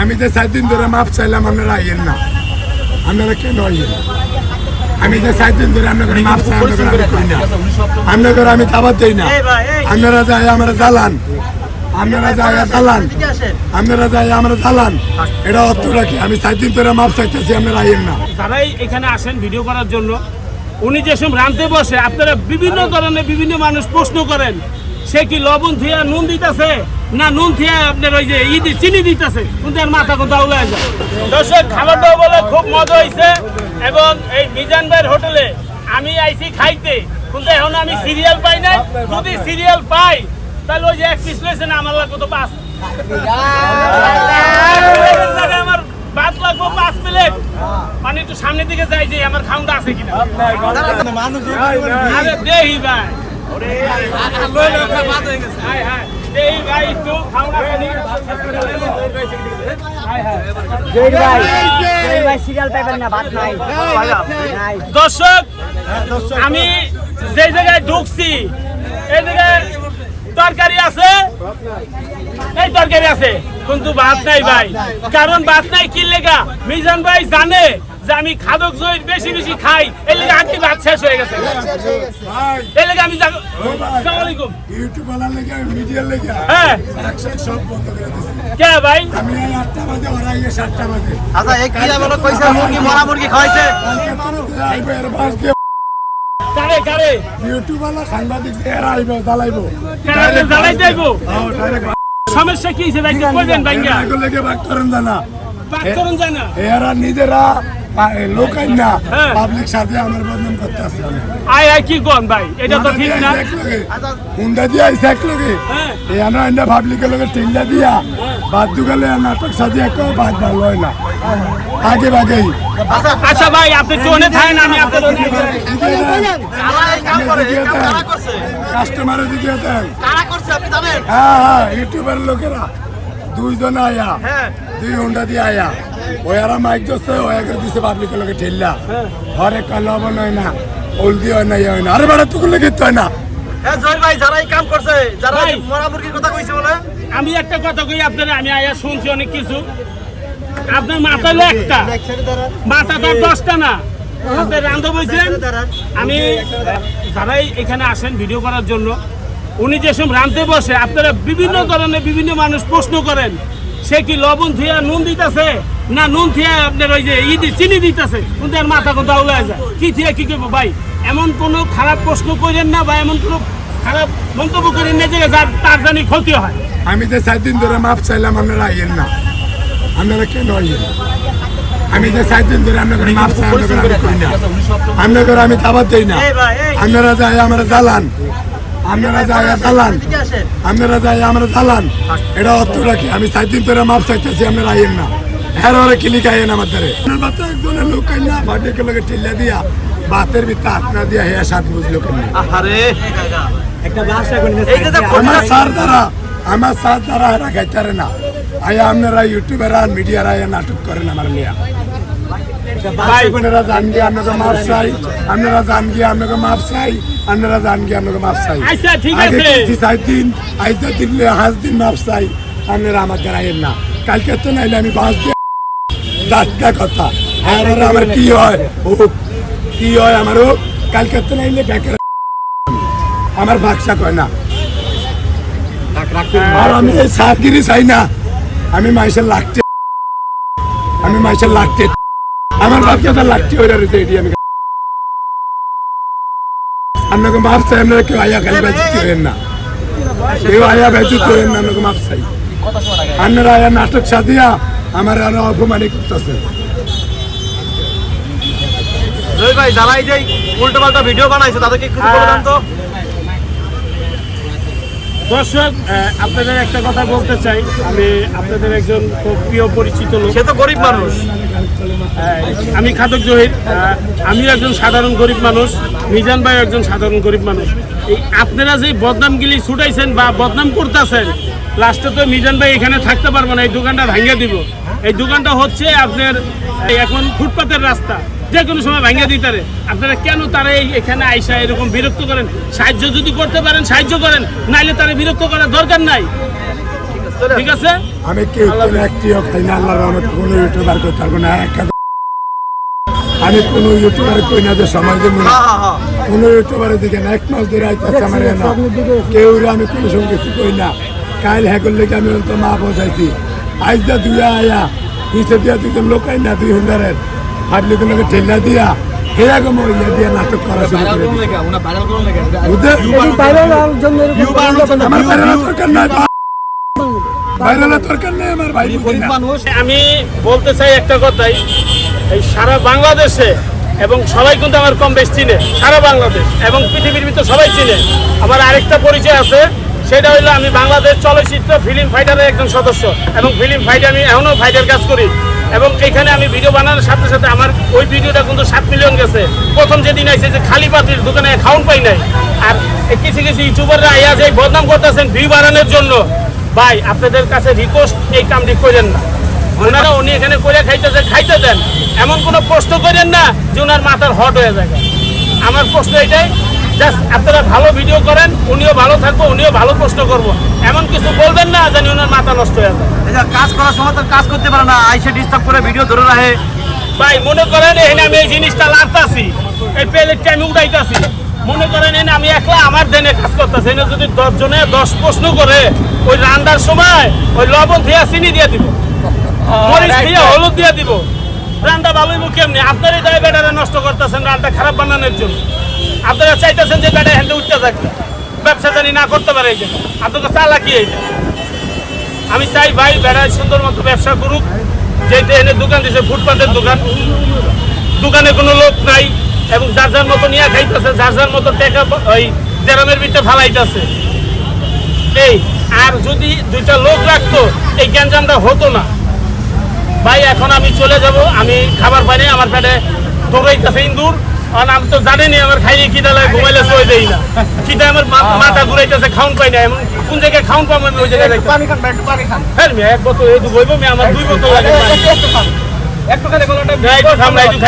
আমি যে সাত দিন ধরে মাপ চাইলাম আপনারা আইয়েন না। আপনারা কেন আইয়েন? আমি যে সাত দিন ধরে আপনাদের মাপ চাই আপনাদের আমি কই না। আপনাদের আমি তাবাদ দেই না। আপনারা যাই আমরা জ্বালান আপনারা যাই জ্বালান আপনারা যাই আমরা জ্বালান এটা অর্থটা কি আমি সাত দিন ধরে মাপ চাইতেছি আপনারা আইয়েন না। যারাই এখানে আসেন ভিডিও করার জন্য উনি যেসব রাঁধতে বসে আপনারা বিভিন্ন ধরনের বিভিন্ন মানুষ প্রশ্ন করেন। সে কি লবণ থিয়া নুন দিতেছে? না নুন থিয়া আপনার ওই যে ই চিনি দিতেছে কিন্তু আর মাথা কথা উড়ে যায়। দর্শক খাবারটাও বলে খুব মজা হয়েছে এবং এই মিজান ভাইয়ের হোটেলে আমি আইছি খাইতে কিন্তু এখন আমি সিরিয়াল পাই না যদি সিরিয়াল পাই তাহলে ওই যে এক পিস লইছে না আমার লাগবে তো পাঁচ। আমার ভাত লাগবো পাঁচ প্লেট মানে একটু সামনের দিকে যাই যে আমার খাউন্ডা আছে কিনা। আরে দেহি ভাই? হায় নাই দর্শক, আমি যে জায়গায় ঢুকছি, এই জায়গায় তরকারি আছে? এই তরকারি আছে। কিন্তু ভাত নাই ভাই। কারণ ভাত নাই কি লেগা? মিজান ভাই জানে। যে আমি খাদক জয়ের বেশি বেশি খাই এই লেগে আজকে ভাত শেষ হয়ে গেছে। ভাই। এই লেগে আমি যাব আসসালামু আলাইকুম। ইউটিউব বানার লেগে মিডিয়ার লেগে। হ্যাঁ। একসাথে সব বন্ধ করে দিচ্ছি কে ভাই? আমি এই আটটা বাজে ওরা গিয়ে সাতটা বাজে। আচ্ছা এই কি বলো কইছে মুরগি মরা মুরগি এর কারে কারে? ইউটিউব সাংবাদিক এরা আইবে জ্বালাইবো। জ্বালাই দেবো? হ্যাঁ, সমস্যা কি হয়েছে ভাই? একটু কইবেন ভাইঙ্গা এগুলো লেগে বাক করেন জানা। করুন যায় এরা নিজেরা লোকাই না হ্যাঁ। পাবলিক সাথে আমার বদনাম করতে আসছে আয় আয় কি কোন ভাই? এটা তো ঠিক না। হুন্ডা দিয়ে আইসে এক লগে হ্যাঁ। এই আমরা এন্ডা পাবলিকের লগে টেন্ডা দিয়া বাদ দুগালে নাটক সাজিয়ে একটু বাদ ভালো হয় না। আগে বাগেই। আচ্ছা ভাই আপনি থাকেন আমি আপনার কারা কাম করে কাম কারা করছে? দিকে দেন কারা করছে আপনি জানেন? হ্যাঁ হ্যাঁ ইউটিউবের লোকেরা। দুইজন আয়া। হ্যাঁ। দুই ঘণ্টা দিয়ে আয়া। ওই আর মাইক দোস্ত আগে দিছে পাবলিকের লোকে ঠেললা। হরে লবণ হয় না হলদি হয় না ইয়ে হয় না আরে বেড়া টুকুর লেগে হয় না। হ্যাঁ জয় ভাই যারা এই কাম করছে যারা ভাই। এই মরা মুরগির কথা কইছে বলে। আমি একটা কথা কই আপনার আমি আয়া শুনছি অনেক কিছু। আপনার মাথা হলো একটা। মাথা তো দশটা না। আপনি রান্ধব বলছেন আমি যারাই এখানে আসেন ভিডিও করার জন্য উনি যেসব রাঁধতে বসে আপনারা বিভিন্ন ধরনের বিভিন্ন মানুষ প্রশ্ন করেন। সে কি লবণ থিয়া নুন দিতেছে? না নুন থিয়া আপনার ওই যে ই দি- চিনি দিতেছে? কিন্তু আর মাথা কথা উড়ে যায়। কি থিয়া কি করব ভাই? এমন কোনো খারাপ প্রশ্ন করেন না বা এমন কোনো খারাপ মন্তব্য করেন না যে যার তার জানি ক্ষতি হয়। আমি যে সাত দিন ধরে মাপ চাইলাম আপনারা আইয়েন না। আপনারা কেন আইয়েন? আমি যে সাত দিন ধরে আপনাদের মাপ চাই আপনাদের আমি তাবাদ দেই না। আপনারা যাই আমরা জ্বালান। আপনারা ঠিক আছে। আপনারা যাই আমরা জ্বালান এটা অর্থটা কি? আমি সাত দিন ধরে মাপ চাইতেছি আপনারা আইয়েন না। হ্যাঁ ওরা কিলিক আইয়েন আমার ধারে বাচ্চা একজনের লোক না ভাটিকে লোকে ঠেলে দিয়া বাতের ভিতরে হাত না দিয়া হ্যাঁ সাত বুঝলো কেন আরে একটা ভাষা কোন এই যে দেখো, আমার স্যার দ্বারা আমার স্যার দ্বারা এরা গাইতারে না। আয়া আপনারা ইউটিউবের আর মিডিয়ার আয়া নাটক করেন আমার লিয়া। ভাই আপনারা জান গিয়ে আপনাকে মাপ চাই। আপনারা জান গিয়ে আপনাকে মাপ চাই। আপনারা জান গিয়ে আপনাকে মাপ চাই? আচ্ছা, ঠিক আছে। চাই দিন দিন মাপ চাই। আপনারা আমার আইয়েন না। কালকে তো নাইলে আমি বাস দিয়ে দাঁতটা কথা। আর আমার কি হয়? হোক কি হয় আমার কালকে তো নাইলে আমার বাক্সা কয় না? আর আমি এই সারগিরি চাই না। আমি মাইসের লাগতে আমি মাইসের লাগতে আমার বাচ্চা তো লাগতে ওই রয়েছে এটি আমি আপনাকে মাপ চাই আপনারা কেউ আয়া খালি বেঁচে হইেন না। কেউ আয়া বেঁচে হইেন না আপনাকে মাপ চাই। আপনারা আয়া নাটক সাজিয়া আমার আরও অপমানি করতেছে। জয় ভাই যারা এই যে উল্টো পাল্টা ভিডিও বানাইছে তাদেরকে একটু বলে দেন তো। দর্শক আপনাদের একটা কথা বলতে চাই। আমি আপনাদের একজন খুব প্রিয় পরিচিত লোক। সে তো গরিব মানুষ। আমি খাদক জহির। আমিও একজন সাধারণ গরিব মানুষ, মিজান ভাই একজন সাধারণ গরিব মানুষ। এই আপনারা যে বদনামগিলি ছুটাইছেন বা বদনাম করতেছেন, লাস্টে তো মিজান ভাই এখানে থাকতে পারব না, এই দোকানটা ভাঙিয়ে দিব। এই দোকানটা হচ্ছে আপনার এখন ফুটপাতের রাস্তা, যে কোনো সময় ভাঙিয়ে দিতে পারে। আপনারা কেন তারা এখানে আইসা এরকম বিরক্ত করেন? সাহায্য যদি করতে পারেন, সাহায্য করেন, নাইলে তারা বিরক্ত করার দরকার নাই। ঠিক আছে? আমি কেউ কোনো একটিও খাই না আল্লাহর রহমতে কোনো ইউটিউবার করতে পারব না একটা আমি কোনো ইউটিউবার কই না যে সময় দেবো না কোনো ইউটিউবারের দিকে না এক মাস ধরে আইতেছে আমার না। কেউ আমি কোনো সময় কিছু কই না। কাল হ্যাঁ করলে কি আমি তো মা পৌঁছাইছি আজ যা দুই আয়া নিচে দিয়া দুজন লোক আই না দুই হুন্ডারের। হাটলে তোমাকে ঠেলা দিয়া? এরকম ইয়ে দিয়ে নাটক করা শুরু করে দিছে। বুঝলে? আমি বলতে চাই একটা কথাই এই সারা বাংলাদেশে এবং সবাই কিন্তু আমার কম বেশ চিনে সারা বাংলাদেশ এবং পৃথিবীর ভিতরে সবাই চিনে। আমার আরেকটা পরিচয় আছে সেটা হইল আমি বাংলাদেশ চলচ্চিত্র ফিল্ম ফাইটারের একজন সদস্য এবং ফিল্ম ফাইটে আমি এখনও ফাইটার কাজ করি। এবং এখানে আমি ভিডিও বানানোর সাথে সাথে আমার ওই ভিডিওটা কিন্তু সাত মিলিয়ন গেছে। প্রথম যেদিন আইছে যে খালি পাত্রির দোকানে খাউন পাই নাই। আর কিছু কিছু ইউটিউবাররা আইয়া যে বদনাম করতেছেন ভিউ বাড়ানোর জন্য। ভাই আপনাদের কাছে রিকোয়েস্ট এই কামটি করেন না। ওনারা উনি এখানে করে খাইতেছে খাইতে দেন এমন কোনো প্রশ্ন করেন না যে ওনার মাথার হট হয়ে যায় আমার প্রশ্ন এটাই জাস্ট আপনারা ভালো ভিডিও করেন উনিও ভালো থাকব উনিও ভালো প্রশ্ন করব। এমন কিছু বলবেন না জানি ওনার মাথা নষ্ট হয়ে যায় কাজ করার সময় তো কাজ করতে পারে না আইসে ডিস্টার্ব করে ভিডিও ধরে রাখে। ভাই মনে করেন এখানে আমি এই জিনিসটা লাগতাছি এই প্লেটটা আমি উঠাইতাছি মনে করেন এনে আমি একলা আমার দেনে কাজ করতেছি এনে যদি দশ জনে দশ প্রশ্ন করে ওই রান্নার সময় ওই লবণ দিয়ে চিনি দিয়ে দিব মরিচ দিয়ে হলুদ দিয়ে দিব রান্না ভালো হইব কেমনি? আপনারই দায় বেটারে নষ্ট করতেছেন রান্না খারাপ বানানোর জন্য। আপনারা চাইতেছেন যে বেটা হ্যান্ডে উঠতে থাকবে ব্যবসা জানি না করতে পারে এই যে। আপনাকে চালাকি এই আমি চাই ভাই বেড়ায় সুন্দর মতো ব্যবসা করুক যেতে এনে দোকান দিছে ফুটপাতের দোকান। দোকানে কোনো লোক নাই। এবং যার যার মতো নিয়ে খাইতেছে যার যার মতো টাকা ওই ড্রামের ভিতরে ফালাইতেছে। এই আর যদি দুইটা লোক রাখতো এই গ্যাঞ্জামটা হতো না। ভাই এখন আমি চলে যাব আমি খাবার পাই নাই আমার পেটে দৌড়াইতেছে ইন্দুর আর আমি তো জানিনি আমার খাইয়ে খিদা লাগে ঘুমাইলে সই দেই না। খিদা আমার মাথা ঘুরাইতেছে খাউন পাই না। এমন কোন জায়গায় খাউন পাবো আমি ওই জায়গায় পানি খান পানি খান। হ্যাঁ এক বোতল এই বইব মেয়ে আমার দুই বোতল লাগে। পানি। একটু খান একটু